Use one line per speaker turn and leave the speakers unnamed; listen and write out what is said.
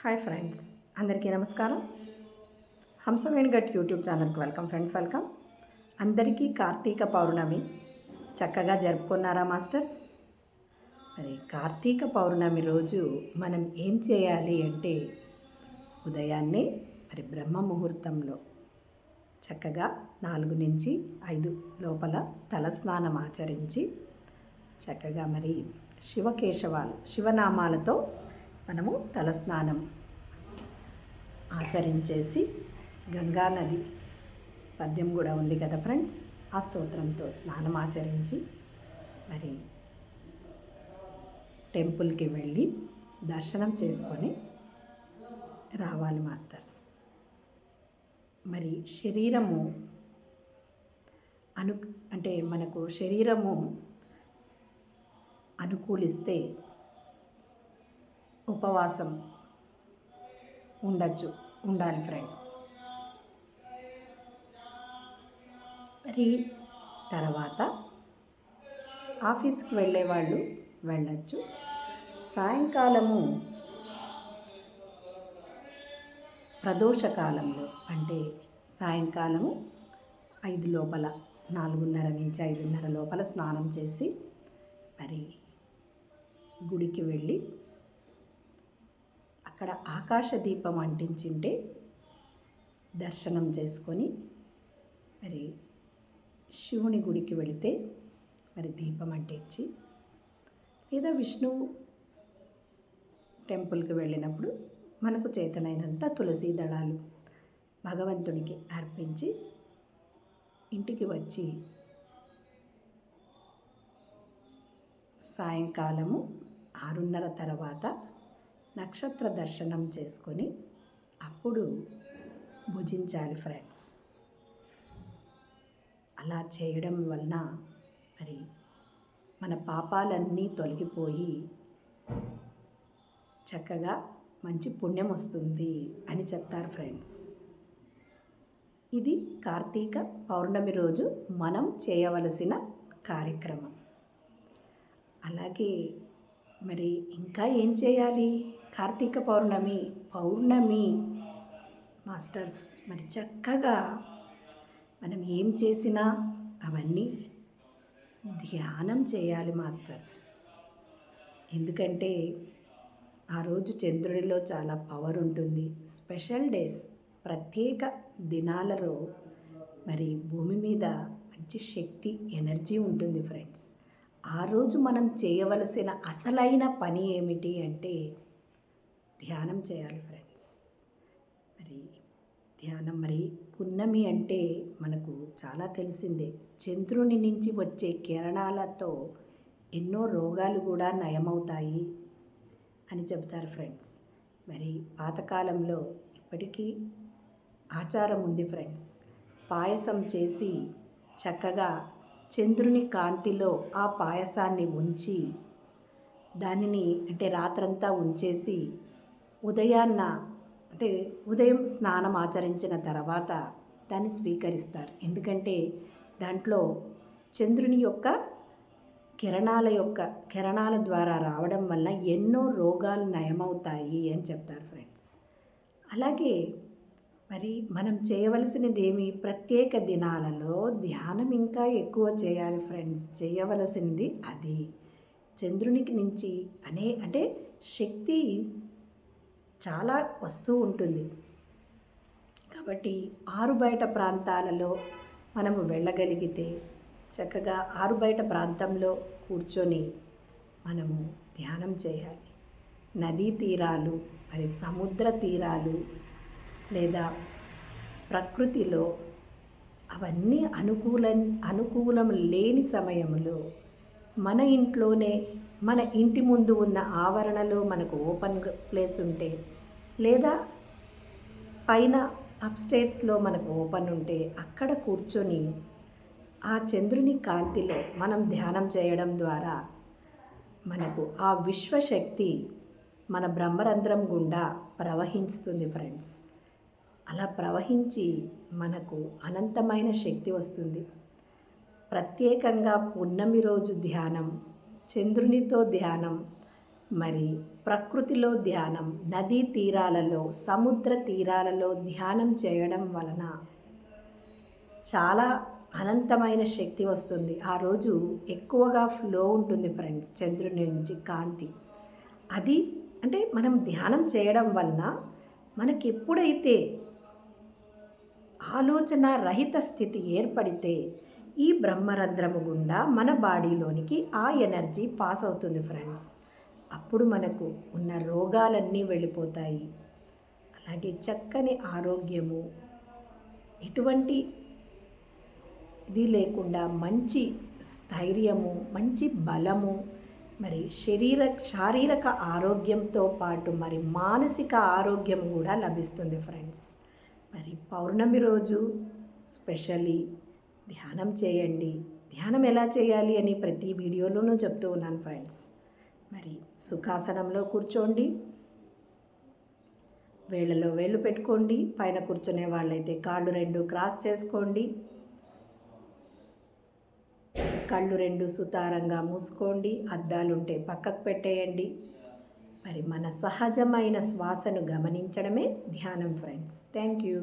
Hi friends అందరికీ నమస్కారం. హంసవేణి గట్ యూట్యూబ్ ఛానల్కి వెల్కమ్ ఫ్రెండ్స్ వెల్కమ్. అందరికీ కార్తీక పౌర్ణమి చక్కగా జరుపుకున్నారా మాస్టర్స్? మరి కార్తీక పౌర్ణమి రోజు మనం ఏం చేయాలి అంటే ఉదయాన్నే మరి బ్రహ్మ ముహూర్తంలో చక్కగా నాలుగు నుంచి ఐదు లోపల తలస్నానం ఆచరించి చక్కగా మరి శివకేశవాలు శివనామాలతో మనము తలస్నానం ఆచరించేసి గంగా నది పద్యం కూడా ఉంది కదా ఫ్రెండ్స్? ఆ స్తోత్రంతో స్నానం ఆచరించి మరి టెంపుల్కి వెళ్ళి దర్శనం చేసుకొని రావాలి మాస్టర్స్. మరి శరీరము అను అంటే మనకు శరీరము అనుకూలిస్తే ఉపవాసం ఉండొచ్చు. ఉండాలి ఫ్రెండ్స్ మరి తర్వాత ఆఫీస్కి వెళ్ళే వాళ్ళు వెళ్ళచ్చు. సాయంకాలము ప్రదోషకాలంలో అంటే సాయంకాలము ఐదు లోపల నాలుగున్నర నుంచి ఐదున్నర లోపల స్నానం చేసి మరి గుడికి వెళ్ళి అక్కడ ఆకాశ దీపం అంటించింటే దర్శనం చేసుకొని మరి శివుని గుడికి వెళితే మరి దీపం అంటించి లేదా విష్ణువు టెంపుల్కి వెళ్ళినప్పుడు మనకు చేతనైనంత తులసి దళాలు భగవంతునికి అర్పించి ఇంటికి వచ్చి సాయంకాలము ఆరున్నర తర్వాత నక్షత్ర దర్శనం చేసుకొని అప్పుడు భుజించాలి ఫ్రెండ్స్. అలా చేయడం వలన మరి మన పాపాలన్నీ తొలగిపోయి చక్కగా మంచి పుణ్యం వస్తుంది అని చెప్తారు ఫ్రెండ్స్. ఇది కార్తీక పౌర్ణమి రోజు మనం చేయవలసిన కార్యక్రమం. అలాగే మరి ఇంకా ఏం చేయాలి? కార్తీక పౌర్ణమి పౌర్ణమి. మాస్టర్స్ మరి చక్కగా మనం ఏం చేసినా అవన్నీ ధ్యానం చేయాలి మాస్టర్స్. ఎందుకంటే ఆ రోజు చంద్రుడిలో చాలా పవర్ ఉంటుంది. స్పెషల్ డేస్ ప్రత్యేక దినాలలో మరి భూమి మీద మంచి శక్తి ఎనర్జీ ఉంటుంది ఫ్రెండ్స్. ఆ రోజు మనం చేయవలసిన అసలైన పని ఏమిటి అంటే ధ్యానం చేయాలి ఫ్రెండ్స్ మరి ధ్యానం మరి పున్నమి అంటే మనకు చాలా తెలిసిందే. చంద్రుని నుంచి వచ్చే కిరణాలతో ఎన్నో రోగాలు కూడా నయమవుతాయి అని చెబుతారు ఫ్రెండ్స్ మరి పాతకాలంలో ఇప్పటికీ ఆచారం ఉంది ఫ్రెండ్స్ పాయసం చేసి చక్కగా చంద్రుని కాంతిలో ఆ పాయసాన్ని ఉంచి దానిని అంటే రాత్రంతా ఉంచేసి ఉదయాన్న అంటే ఉదయం స్నానం ఆచరించిన తర్వాత దాన్ని స్వీకరిస్తారు. ఎందుకంటే దాంట్లో చంద్రుని యొక్క కిరణాల యొక్క కిరణాల ద్వారా రావడం వల్ల ఎన్నో రోగాలు నయమవుతాయి అని చెప్తారు ఫ్రెండ్స్. అలాగే మరి మనం చేయవలసినది ఏమి ప్రత్యేక దినాలలో ధ్యానం ఇంకా ఎక్కువ చేయాలి ఫ్రెండ్స్. చేయవలసింది అది. చంద్రునికి నుంచి అనే అంటే శక్తి చాలా వస్తూ ఉంటుంది. కాబట్టి ఆరు బయట ప్రాంతాలలో మనము వెళ్ళగలిగితే చక్కగా ఆరు బయట ప్రాంతంలో కూర్చొని మనము ధ్యానం చేయాలి. నదీ తీరాలు మరి సముద్ర తీరాలు లేదా ప్రకృతిలో అవన్నీ అనుకూల అనుకూలం లేని సమయంలో మన ఇంట్లోనే మన ఇంటి ముందు ఉన్న ఆవరణలో మనకు ఓపెన్ ప్లేస్ ఉంటే లేదా పైన అప్స్టేట్స్లో మనకు ఓపెన్ ఉంటే అక్కడ కూర్చొని ఆ చంద్రుని కాంతిలో మనం ధ్యానం చేయడం ద్వారా మనకు ఆ విశ్వశక్తి మన బ్రహ్మరంధ్రం గుండా ప్రవహిస్తుంది ఫ్రెండ్స్. అలా ప్రవహించి మనకు అనంతమైన శక్తి వస్తుంది. ప్రత్యేకంగా పున్నమి రోజు ధ్యానం చంద్రునితో ధ్యానం మరి ప్రకృతిలో ధ్యానం నదీ తీరాలలో సముద్ర తీరాలలో ధ్యానం చేయడం వలన చాలా అనంతమైన శక్తి వస్తుంది. ఆ రోజు ఎక్కువగా ఫ్లో ఉంటుంది ఫ్రెండ్స్ చంద్రుని నుంచి కాంతి. అది అంటే మనం ధ్యానం చేయడం వలన మనకి ఎప్పుడైతే ఆలోచన రహిత స్థితి ఏర్పడితే ఈ బ్రహ్మరంధ్రము గుండా మన బాడీలోనికి ఆ ఎనర్జీ పాస్ అవుతుంది ఫ్రెండ్స్. అప్పుడు మనకు ఉన్న రోగాలన్నీ వెళ్ళిపోతాయి. అలాగే చక్కని ఆరోగ్యము ఎటువంటి ఇది లేకుండా మంచి స్థైర్యము మంచి బలము మరి శరీర శారీరక ఆరోగ్యంతో పాటు మరి మానసిక ఆరోగ్యం కూడా లభిస్తుంది ఫ్రెండ్స్. మరి పౌర్ణమి రోజు స్పెషల్లీ ధ్యానం చేయండి. ధ్యానం ఎలా చేయాలి అని ప్రతి వీడియోలోనూ చెప్తూ ఉన్నాను ఫ్రెండ్స్. మరి సుఖాసనంలో కూర్చోండి. వేళ్ళలో వేళ్ళు పెట్టుకోండి. పైన కూర్చునే వాళ్ళైతే కాళ్ళు రెండు క్రాస్ చేసుకోండి. కళ్ళు రెండు సుతారంగా మూసుకోండి. అద్దాలుంటే పక్కకు పెట్టేయండి. మరి మన సహజమైన శ్వాసను గమనించడమే ధ్యానం ఫ్రెండ్స్. Thank you.